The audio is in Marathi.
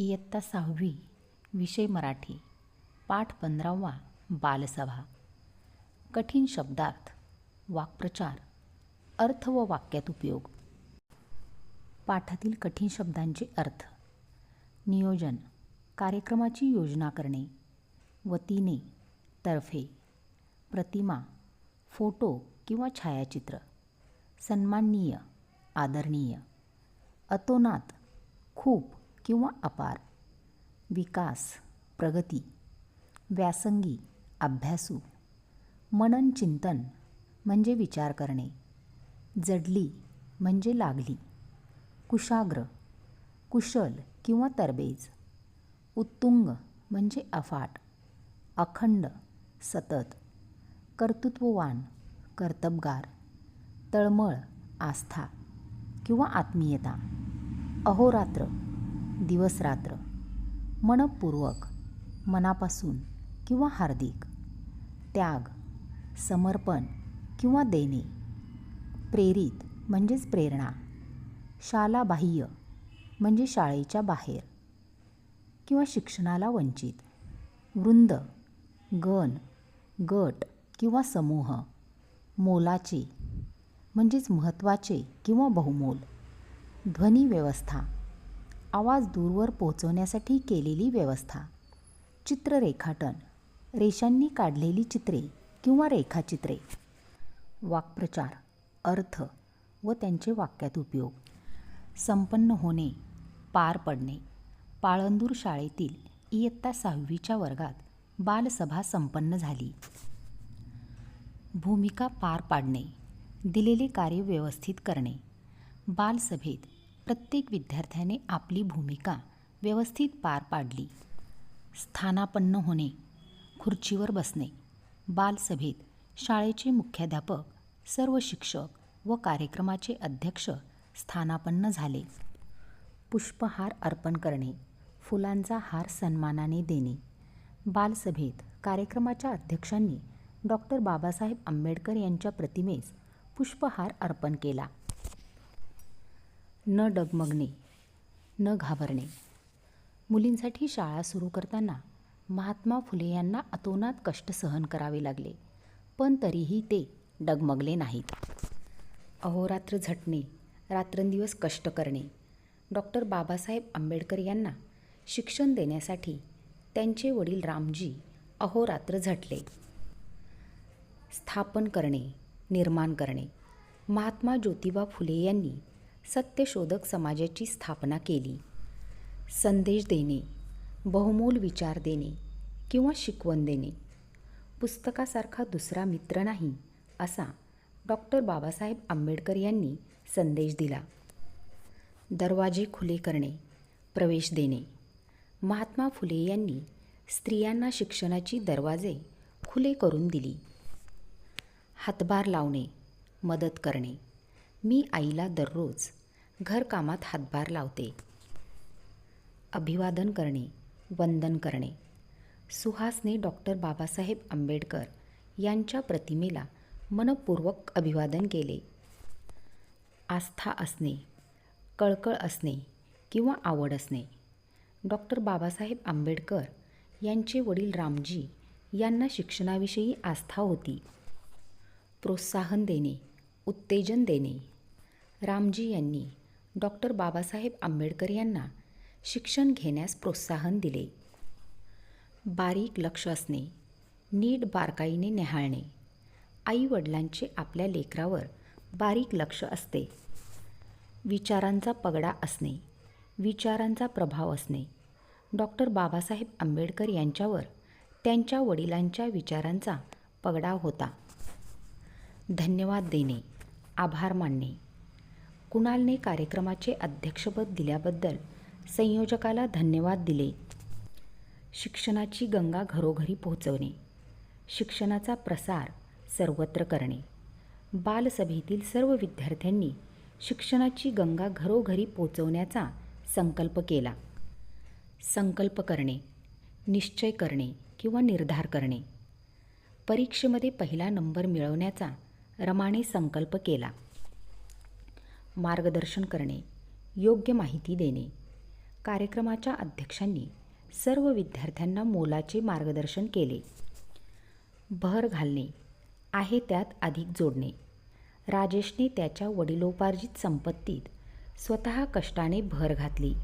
इयत्ता सहावी विषय मराठी पाठ पंधरावा बालसभा. कठीण शब्दार्थ वाक्प्रचार अर्थ व वाक्यात उपयोग. पाठातील कठीण शब्दांचे अर्थ. नियोजन कार्यक्रमाची योजना करणे. वतीने तर्फे. प्रतिमा फोटो किंवा छायाचित्र. सन्माननीय आदरणीय. अतोनात खूप. किंवा अपार. विकास प्रगती व्यासंगी अभ्यासू मनन चिंतन म्हणजे विचार करणे जडली म्हणजे लागली कुशाग्र कुशल किंवा तरबेज उत्तुंग म्हणजे अफाट अखंड सतत कर्तृत्ववान कर्तबगार तळमळ आस्था किंवा आत्मीयता अहोरात्र दिवसरात्र. मनपूर्वक मनापासून किंवा हार्दिक. त्याग समर्पण किंवा देणे. प्रेरित म्हणजेच प्रेरणा. शालाबाह्य म्हणजे शाळेच्या बाहेर. किंवा शिक्षणाला वंचित. वृंद गण गट किंवा समूह. मोलाचे म्हणजेच महत्त्वाचे किंवा बहुमोल. ध्वनी व्यवस्था. आवाज दूरवर पोहोचवण्यासाठी केलेली व्यवस्था. चित्र रेखाटन रेषांनी काढलेली चित्रे किंवा रेखाचित्रे. वाक्प्रचार. अर्थ व त्यांचे वाक्यात उपयोग. संपन्न होणे. पार पडणे. पाळंदूर शाळेतील इयत्ता सहावीच्या वर्गात बालसभा संपन्न झाली. भूमिका पार पाडणे. दिलेले कार्य व्यवस्थित करणे. बालसभेत प्रत्येक विद्यार्थ्याने आपली भूमिका व्यवस्थित पार पाडली. स्थानापन्न होणे खुर्चीवर बसणे बालसभेत शाळेचे मुख्याध्यापक सर्व शिक्षक व कार्यक्रमाचे अध्यक्ष स्थानापन्न झाले. पुष्पहार अर्पण करणे फुलांचा हार सन्मानाने देणे. बालसभेत कार्यक्रमाच्या अध्यक्षांनी डॉक्टर बाबासाहेब आंबेडकर यांच्या प्रतिमेस पुष्पहार अर्पण केला. न डगमगणे न घाबरणे. मुलींसाठी शाळा सुरू करताना महात्मा फुले यांना अतोनात कष्ट सहन करावे लागले पण तरीही ते डगमगले नाहीत. अहोरात्र झटणे रात्रंदिवस कष्ट करणे. डॉक्टर बाबासाहेब आंबेडकर यांना शिक्षण देण्यासाठी त्यांचे वडील रामजी अहोरात्र झटले. स्थापन करणे निर्माण करणे. महात्मा ज्योतिबा फुले यांनी सत्यशोधक समाजाची स्थापना केली. संदेश देणे बहुमोल विचार देणे किंवा शिकवण देणे. पुस्तकासारखा दुसरा मित्र नाही असा डॉक्टर बाबासाहेब आंबेडकर यांनी संदेश दिला. दरवाजे खुले करणे प्रवेश देणे. महात्मा फुले यांनी स्त्रियांना शिक्षणाची दरवाजे खुले करून दिली. हातभार लावणे मदत करणे. मी आईला दररोज घरकामात हातभार लावते. अभिवादन करणे वंदन करणे. सुहासने डॉक्टर बाबासाहेब आंबेडकर यांच्या प्रतिमेला मनपूर्वक अभिवादन केले. आस्था असणे कळकळ असणे किंवा आवड असणे. डॉक्टर बाबासाहेब आंबेडकर यांचे वडील रामजी यांना शिक्षणाविषयी आस्था होती. प्रोत्साहन देणे उत्तेजन देणे. रामजी यांनी डॉक्टर बाबासाहेब आंबेडकर यांना शिक्षण घेण्यास प्रोत्साहन दिले. बारीक लक्ष असणे नीट बारकाईने निहाळणे आईवडिलांचे आपल्या लेकरावर बारीक लक्ष असते. विचारांचा पगडा असणे विचारांचा प्रभाव असणे. डॉक्टर बाबासाहेब आंबेडकर यांच्यावर त्यांच्या वडिलांच्या विचारांचा पगडा होता. धन्यवाद देणे आभार मानणे. कुणालने कार्यक्रमाचे अध्यक्षपद दिल्याबद्दल संयोजकाला धन्यवाद दिले. शिक्षणाची गंगा घरोघरी पोहोचवणे. शिक्षणाचा प्रसार सर्वत्र करणे. बालसभेतील सर्व विद्यार्थ्यांनी शिक्षणाची गंगा घरोघरी पोचवण्याचा संकल्प केला. संकल्प करणे निश्चय करणे किंवा निर्धार करणे. परीक्षेमध्ये पहिला नंबर मिळवण्याचा रमाने संकल्प केला. मार्गदर्शन करणे योग्य माहिती देणे. कार्यक्रमाच्या अध्यक्षांनी सर्व विद्यार्थ्यांना मोलाचे मार्गदर्शन केले. भर घालणे आहे त्यात अधिक जोडणे. राजेशने त्याच्या वडिलोपार्जित संपत्तीत स्वतः कष्टाने भर घातली.